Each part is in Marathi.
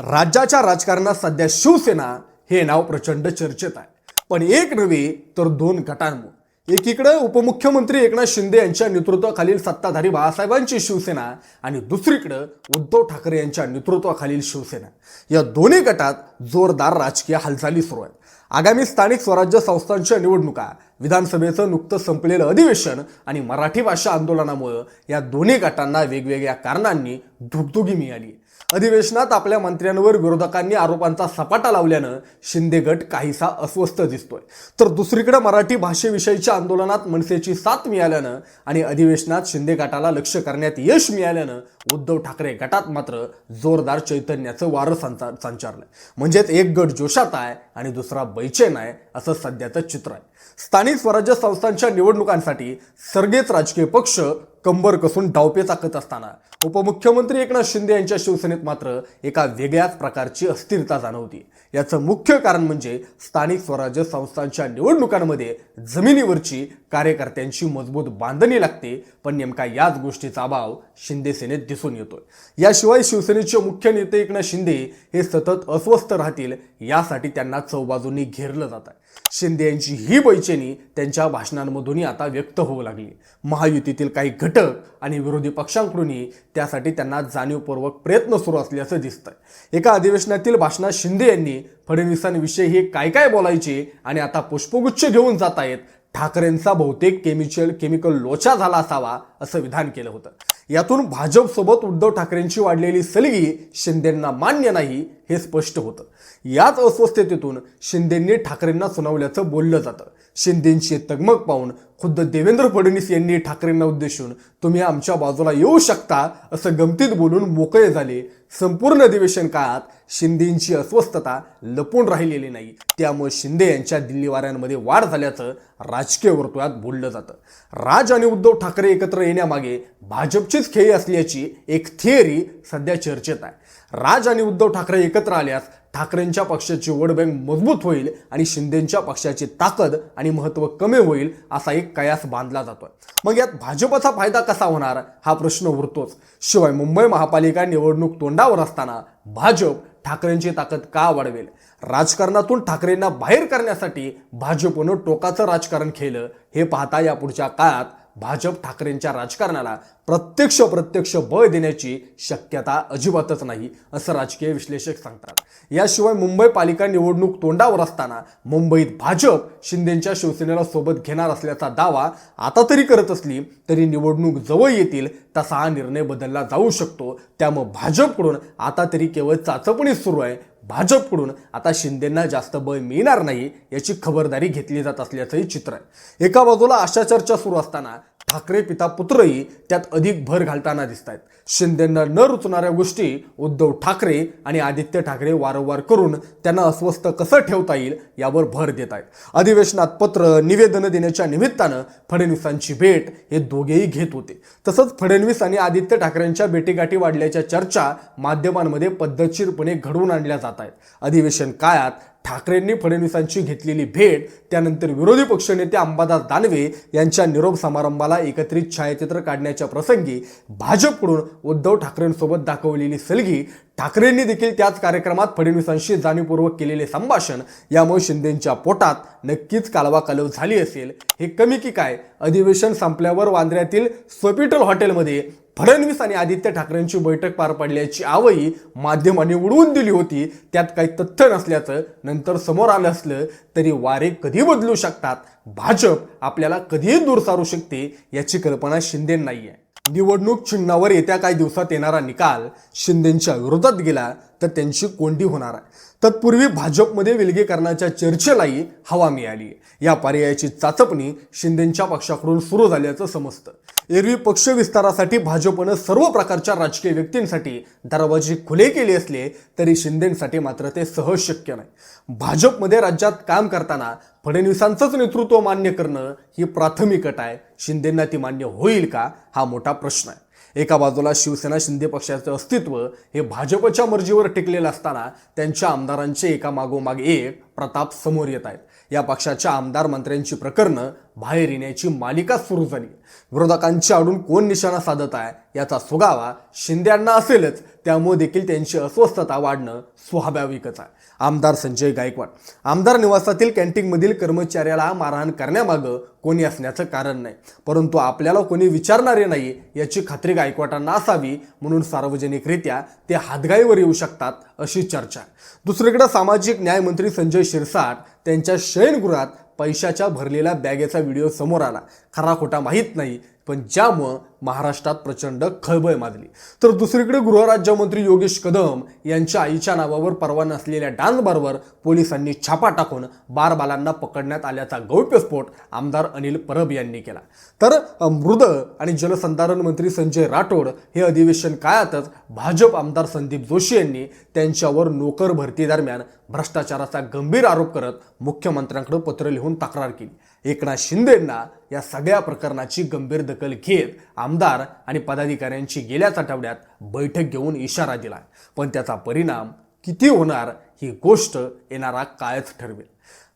राज्याच्या राजकारणात सध्या शिवसेना हे नाव प्रचंड चर्चेत आहे. पण एक नव्हे तर दोन गटांमुळे. एकीकडे उपमुख्यमंत्री एकनाथ शिंदे यांच्या नेतृत्वाखालील सत्ताधारी बाळासाहेबांची शिवसेना आणि दुसरीकडे उद्धव ठाकरे यांच्या नेतृत्वाखालील शिवसेना. या दोन्ही गटात जोरदार राजकीय हालचाली सुरू आहेत. आगामी स्थानिक स्वराज्य संस्थांच्या निवडणुका विधानसभेचं नुकतं संपलेलं अधिवेशन आणि मराठी भाषा आंदोलनामुळं या दोन्ही गटांना वेगवेगळ्या कारणांनी धुगधुगी मिळाली अधिवेशनात आपल्या मंत्र्यांवर विरोधकांनी आरोपांचा सपाटा लावल्यानं शिंदे गट काहीसा अस्वस्थ दिसतोय. तर दुसरीकडे मराठी भाषेविषयीच्या आंदोलनात मनसेची साथ मिळाल्यानं आणि अधिवेशनात शिंदे गटाला लक्ष करण्यात यश मिळाल्यानं उद्धव ठाकरे गटात मात्र जोरदार चैतन्याचं वारं संचार संचारलंय. म्हणजेच एक गट जोशात आहे आणि दुसरा बैचेन आहे असं सध्याचं चित्र आहे. स्थानिक स्वराज्य संस्थांच्या निवडणुकांसाठी सर्गेच राजकीय पक्ष कंबर कसून डावपे चाकत असताना उपमुख्यमंत्री एकनाथ शिंदे यांच्या शिवसेनेत मात्र एका वेगळ्याच प्रकारची अस्थिरता जाणवती. याचं मुख्य कारण म्हणजे स्थानिक स्वराज्य संस्थांच्या निवडणुकांमध्ये जमिनीवरची कार्यकर्त्यांची मजबूत बांधणी लागते पण नेमका याच गोष्टीचा अभाव शिंदे सेनेत दिसून येतोय. याशिवाय शिवसेनेचे मुख्य नेते एकनाथ शिंदे हे सतत अस्वस्थ राहतील यासाठी त्यांना चौबाजूंनी घेरलं जात आहे. शिंदे यांची ही बैचेनी त्यांच्या भाषणांमधूनही आता व्यक्त होऊ लागली. महायुतीतील काही घटक आणि विरोधी पक्षांकडूनही त्यासाठी त्यांना जाणीवपूर्वक प्रयत्न सुरू असल्याचं दिसतंय. एका अधिवेशनातील भाषणात शिंदे यांनी फडणवीसांविषयी हे काय काय बोलायचे आणि आता पुष्पगुच्छ घेऊन जात आहेत ठाकरेंचा बहुतेक केमिकल केमिकल लोचा झाला असावा असं विधान केलं होतं. यातून भाजपसोबत उद्धव ठाकरेंची वाढलेली सलगी शिंदेंना मान्य नाही हे स्पष्ट होतं. याच अस्वस्थतेतून शिंदेंनी ठाकरेंना सुनावल्याचं बोललं जातं. शिंदेंची तगमग पाहून खुद्द देवेंद्र फडणवीस यांनी ठाकरेंना उद्देशून तुम्ही आमच्या बाजूला येऊ शकता असं गमतीत बोलून मोकळे झाले. संपूर्ण अधिवेशन काळात शिंदेंची अस्वस्थता लपून राहिलेली नाही. त्यामुळे शिंदे यांच्या दिल्ली वाऱ्यांमध्ये वाढ झाल्याचं राजकीय वर्तुळात बोललं जातं. राज आणि उद्धव ठाकरे एकत्र येण्यामागे भाजपचीच खेळी असल्याची एक थिअरी सध्या चर्चेत आहे. राज आणि उद्धव ठाकरे एकत्र आल्यास ठाकरेंच्या पक्षाची वोट बँक मजबूत होईल आणि शिंदेच्या पक्षाची ताकद आणि महत्त्व कमी होईल असा एक कयास बांधला जातोय. मग यात भाजपचा फायदा कसा होणार? हा प्रश्न उरतोच. शिवाय मुंबई महापालिका निवडणूक तोंडावर असताना भाजप ठाकरेंची ताकद का वाढवेल? राजकारणातून ठाकरेंना बाहेर करण्यासाठी भाजपनं टोकाचं राजकारण केलं हे पाहता या पुढच्या काळात भाजप ठाकरेंच्या राजकारणाला प्रत्यक्ष प्रत्यक्ष बळ देण्याची शक्यता अजिबातच नाही असं राजकीय विश्लेषक सांगतात. याशिवाय मुंबई पालिका निवडणूक तोंडावर असताना मुंबईत भाजप शिंदेच्या शिवसेनेला सोबत घेणार असल्याचा दावा आता तरी करत असली तरी निवडणूक जवळ येतील तसा हा निर्णय बदलला जाऊ शकतो. त्यामुळे भाजपकडून आता तरी केवळ चाचपणीच सुरू आहे भाजपकडून आता शिंदेंना जास्त बळ मिळणार नाही याची खबरदारी घेतली जात असल्याचंही चित्र आहे. एका बाजूला अशा चर्चा सुरू असताना ठाकरे पिता पुत्रही त्यात अधिक भर घालताना दिसत आहेत शिंदेंना न रुचणाऱ्या गोष्टी उद्धव ठाकरे आणि आदित्य ठाकरे वारंवार करून त्यांना अस्वस्थ कसं ठेवता येईल यावर भर देत आहेत अधिवेशनात पत्र निवेदनं देण्याच्या निमित्तानं फडणवीसांची भेट हे दोघेही घेत होते. तसंच फडणवीस आणि आदित्य ठाकरेंच्या भेटीगाठी वाढल्याच्या चर्चा माध्यमांमध्ये पद्धतशीरपणे घडवून आणल्या जात आहेत अधिवेशन काळात ठाकरेंनी फडणवीसांची घेतलेली भेट त्यानंतर विरोधी पक्षनेते अंबादास दानवे यांच्या निरोप समारंभाला एकत्रित छायाचित्र काढण्याच्या प्रसंगी भाजपकडून उद्धव ठाकरेंसोबत दाखवलेली सलगी ठाकरेंनी देखील त्याच कार्यक्रमात फडणवीसांशी जाणीवपूर्वक केलेले संभाषण यामुळे शिंदेच्या पोटात नक्कीच कालवाकालव झाली असेल. हे कमी की काय? अधिवेशन संपल्यावर वांद्र्यातील सोपिटल हॉटेलमध्ये फडणवीस आणि आदित्य ठाकरेंची बैठक पार पडल्याची आवई माध्यमांनी उडवून दिली होती. त्यात काही तथ्य नसल्याचं नंतर समोर आलं असलं तरी वारे कधी बदलू शकतात? भाजप आपल्याला कधीही दूर सारू शकते याची कल्पना शिंदे आहे निवडणूक चिन्हावर येत्या काही दिवसात येणारा निकाल शिंदेच्या विरोधात गेला तर त्यांची कोंडी होणार आहे. तत्पूर्वी भाजपमध्ये विलगीकरणाच्या चर्चेलाही हवा मिळाली. या पर्यायाची चाचपणी शिंदेच्या पक्षाकडून सुरू झाल्याचं समजतं. एरवी पक्ष विस्तारासाठी भाजपनं सर्व प्रकारच्या राजकीय व्यक्तींसाठी दरवाजे खुले केले असले तरी शिंदेसाठी मात्र ते सहज शक्य नाही. भाजपमध्ये राज्यात काम करताना फडणवीसांचंच नेतृत्व मान्य करणं ही प्राथमिक अट आहे. शिंदेंना ती मान्य होईल का? हा मोठा प्रश्न आहे. एका बाजूला शिवसेना शिंदे पक्षाचं अस्तित्व हे भाजपच्या मर्जीवर टिकलेलं असताना त्यांच्या आमदारांचे एकामागोमाग एक प्रताप समोर येत आहेत. या पक्षाच्या आमदार मंत्र्यांची प्रकरणं बाहेर येण्याची मालिका सुरू झाली. विरोधकांच्या आडून कोण निशाणा साधत आहे याचा सुगावा शिंद्यांना असेलच. त्यामुळे देखील त्यांची अस्वस्थता वाढणं स्वाभाविकच आहे. आमदार संजय गायकवाड. आमदार निवासातील कॅन्टीनमधील कर्मचाऱ्याला मारहाण करण्यामागं कोणी असण्याचं कारण नाही. परंतु आपल्याला कोणी विचारणारे नाही याची खात्री गायकवाडांना असावी म्हणून सार्वजनिकरित्या ते हातगाईवर येऊ शकतात अशी चर्चा आहे. दुसरीकडे सामाजिक न्यायमंत्री संजय शिरसाट त्यांच्या शयनगृहात पैशाच्या भरलेल्या बॅगेचा व्हिडिओ समोर आला. खरा खोटा माहीत नाही. पण ज्यामुळं महाराष्ट्रात प्रचंड खळबळ माजली. तर दुसरीकडे गृहराज्यमंत्री योगेश कदम यांच्या आईच्या नावावर परवा नसलेल्या डान्स बारवर पोलिसांनी छापा टाकून बारबालांना पकडण्यात आल्याचा गौप्यस्फोट आमदार अनिल परब यांनी केला. तर मृद आणि जलसंधारण मंत्री संजय राठोड हे अधिवेशन काळातच भाजप आमदार संदीप जोशी यांनी त्यांच्यावर नोकर भरती दरम्यान भ्रष्टाचाराचा गंभीर आरोप करत मुख्यमंत्र्यांकडे पत्र लिहून तक्रार केली. एकनाथ शिंदेंना या सगळ्या प्रकरणाची गंभीर दखल घेत आमदार आणि पदाधिकाऱ्यांची गेल्याच आठवड्यात बैठक घेऊन इशारा दिला. पण त्याचा परिणाम किती होणार ही गोष्ट येणारा काळच ठरवेल.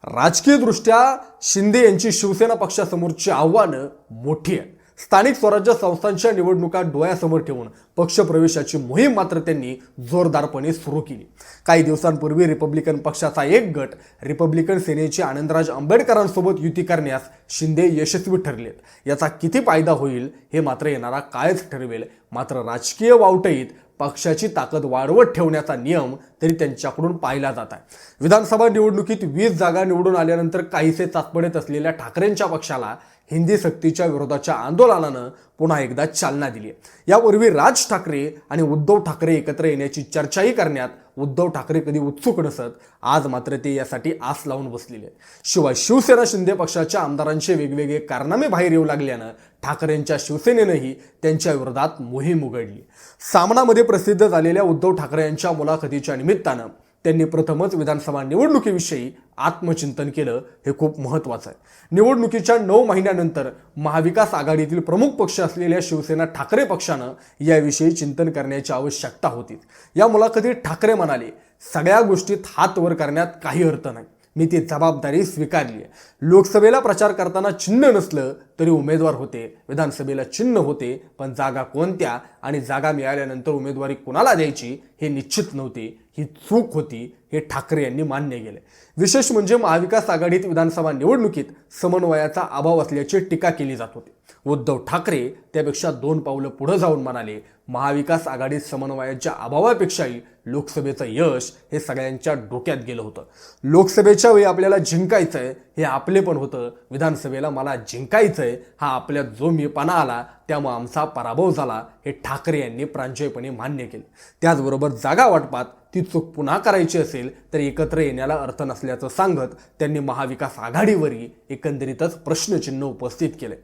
राजकीयदृष्ट्या शिंदे यांची शिवसेना पक्षासमोरची आव्हानं मोठी आहेत. स्थानिक स्वराज्य संस्थांच्या निवडणुका डोळ्यासमोर ठेवून पक्षप्रवेशाची मोहीम मात्र त्यांनी जोरदारपणे सुरू केली. काही दिवसांपूर्वी रिपब्लिकन पक्षाचा एक गट रिपब्लिकन सेनेचे आनंदराज आंबेडकरांसोबत युती करण्यास शिंदे यशस्वी ठरलेत. याचा किती फायदा होईल हे मात्र येणारा कायच ठरवेल. मात्र राजकीय वावटईत पक्षाची ताकद वाढवत ठेवण्याचा नियम तरी त्यांच्याकडून पाहिला जात आहे. विधानसभा निवडणुकीत वीस जागा निवडून आल्यानंतर काहीसे चाचपडत असलेल्या ठाकरेंच्या पक्षाला हिंदी सक्तीच्या विरोधाच्या आंदोलनानं पुन्हा एकदा चालना दिली आहे. यापूर्वी राज ठाकरे आणि उद्धव ठाकरे एकत्र येण्याची चर्चाही करण्यात उद्धव ठाकरे कधी उत्सुक नसत आज मात्र ते यासाठी आस लावून बसलेले शिवाय शिवसेना शिंदे पक्षाच्या आमदारांचे वेगवेगळे कारनामे बाहेर येऊ लागल्यानं ठाकरेंच्या शिवसेनेनंही त्यांच्या विरोधात मोहीम उघडली. सामनामध्ये प्रसिद्ध झालेल्या उद्धव ठाकरे यांच्या मुलाखतीच्या निमित्तानं त्यांनी प्रथमच विधानसभा निवडणुकीविषयी आत्मचिंतन केलं. हे खूप महत्त्वाचं आहे. निवडणुकीच्या नऊ महिन्यानंतर महाविकास आघाडीतील प्रमुख पक्ष असलेल्या शिवसेना ठाकरे पक्षानं याविषयी चिंतन करण्याची आवश्यकता होती. या मुलाखतीत ठाकरे म्हणाले सगळ्या गोष्टीत हात वर करण्यात काही अर्थ नाही. मी ती जबाबदारी स्वीकारली आहे. लोकसभेला प्रचार करताना चिन्ह नसलं तरी उमेदवार होते विधानसभेला चिन्ह होते पण जागा कोणत्या आणि जागा मिळाल्यानंतर उमेदवारी कोणाला द्यायची हे निश्चित नव्हते. ही चूक होती हे ठाकरे यांनी मान्य केले. विशेष म्हणजे महाविकास आघाडीत विधानसभा निवडणुकीत समन्वयाचा अभाव असल्याची टीका केली जात होती. उद्धव ठाकरे त्यापेक्षा दोन पावलं पुढे जाऊन म्हणाले महाविकास आघाडीत समन्वयाच्या अभावापेक्षाही लोकसभेचं यश हे सगळ्यांच्या डोक्यात गेलं होतं. लोकसभेच्या वेळी आपल्याला जिंकायचंय हे आपले पण होतं. विधानसभेला मला जिंकायचं आहे हा आपल्या जो मीपणा आला त्यामुळे आमचा पराभव झाला हे ठाकरे यांनी प्रांजयपणे मान्य केले. त्याचबरोबर जागा वाटपात ती चूक पुन्हा करायची असेल तर एकत्र येण्याला अर्थ नसल्याचं सांगत त्यांनी महाविकास आघाडीवरही एकंदरीतच प्रश्नचिन्ह उपस्थित केले.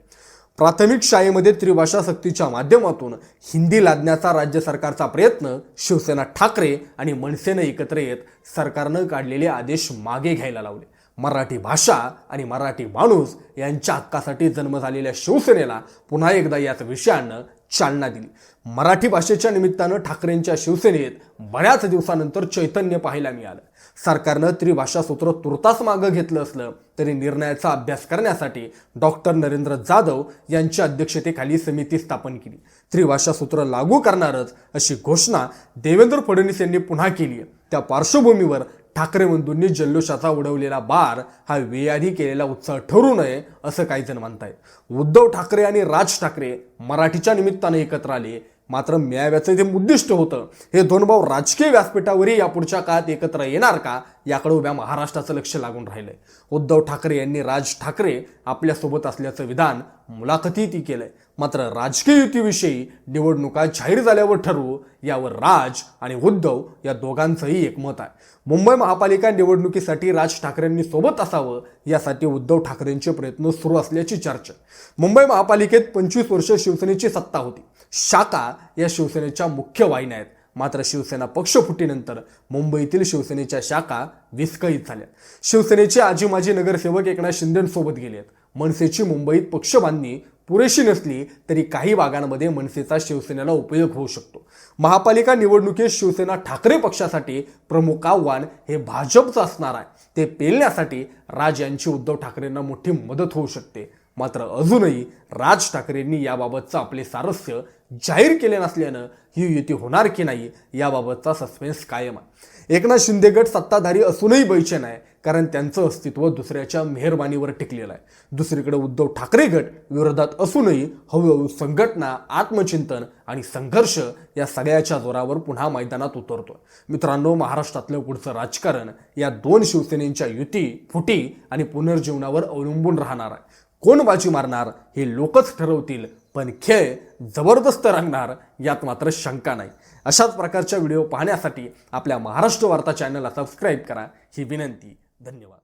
प्राथमिक शाळेमध्ये त्रिभाषा सक्तीच्या माध्यमातून हिंदी लादण्याचा राज्य सरकारचा प्रयत्न शिवसेना ठाकरे आणि मनसेनं एकत्र येत सरकारनं काढलेले आदेश मागे घ्यायला लावले. मराठी भाषा आणि मराठी माणूस यांच्या हक्कासाठी जन्म झालेल्या शिवसेनेला पुन्हा एकदा याच विषयानं चालना दिली. मराठी भाषेच्या निमित्तानं ठाकरेंच्या शिवसेनेत बऱ्याच दिवसानंतर चैतन्य पाहायला मिळालं. सरकारनं त्रिभाषा सूत्र तुर्तास मागं घेतलं असलं तरी निर्णयाचा अभ्यास करण्यासाठी डॉक्टर नरेंद्र जाधव यांच्या अध्यक्षतेखाली समिती स्थापन केली. त्रिभाषा सूत्र लागू करणारच अशी घोषणा देवेंद्र फडणवीस यांनी पुन्हा केली आहे. त्या पार्श्वभूमीवर ठाकरे बंधूंनी जल्लोषाचा उडवलेला बार हा वेळाधी केलेला उत्सव ठरू नये असं काही जण म्हणतायत. उद्धव ठाकरे आणि राज ठाकरे मराठीच्या निमित्तानं एकत्र आले मात्र मेळाव्याचं जे उद्दिष्ट होतं हे दोन भाऊ राजकीय व्यासपीठावरही यापुढच्या काळात एकत्र येणार का? याकडे उभ्या महाराष्ट्राचं लक्ष लागून राहिलंय. उद्धव ठाकरे यांनी राज ठाकरे आपल्यासोबत असल्याचं विधान मुलाखती ती केलंय. मात्र राजकीय युतीविषयी निवडणुका जाहीर झाल्यावर ठरवू यावर राज आणि उद्धव या दोघांचंही एकमत आहे. मुंबई महापालिका निवडणुकीसाठी राज ठाकरेंनी सोबत असावं यासाठी उद्धव ठाकरेंचे प्रयत्न सुरू असल्याची चर्चा. मुंबई महापालिकेत पंचवीस वर्ष शिवसेनेची सत्ता होती. शाखा या शिवसेनेच्या मुख्य वाहिन्या आहेत. मात्र शिवसेना पक्षफुटीनंतर मुंबईतील शिवसेनेच्या शाखा विस्कळीत झाल्या शिवसेनेचे आजी माजी नगरसेवक एकनाथ शिंदेसोबत गेले आहेत. मनसेची मुंबईत पक्षबांधणी पुरेशी नसली तरी काही भागांमध्ये मनसेचा शिवसेनेला उपयोग होऊ शकतो. महापालिका निवडणुकीत शिवसेना ठाकरे पक्षासाठी प्रमुख आव्हान हे भाजपचं असणार आहे. ते पेलण्यासाठी राज यांची उद्धव ठाकरेंना मोठी मदत होऊ शकते. मात्र अजूनही राज ठाकरेंनी याबाबतचं आपले सारस्य जाहीर केले नसल्यानं ही युती होणार की नाही याबाबतचा सस्पेन्स कायम आहे. एकनाथ शिंदे गट सत्ताधारी असूनही बैचेन आहे कारण त्यांचं अस्तित्व दुसऱ्याच्या मेहरबानीवर टिकलेलं आहे. दुसरीकडे उद्धव ठाकरे गट विरोधात असूनही हळूहळू संघटना आत्मचिंतन आणि संघर्ष या सगळ्याच्या जोरावर पुन्हा मैदानात उतरतोय. मित्रांनो महाराष्ट्रातलं पुढचं राजकारण या दोन शिवसेनेच्या युती फुटी आणि पुनर्जीवनावर अवलंबून राहणार आहे. कोण बाजी मारणार हे लोकच ठरवतील पण खेळ जबरदस्त रंगणार यात मात्र शंका नाही. अशाच प्रकारच्या व्हिडिओ पाहण्यासाठी आपल्या महाराष्ट्र वार्ता चॅनलला सबस्क्राईब करा. ही विनंती. धन्यवाद.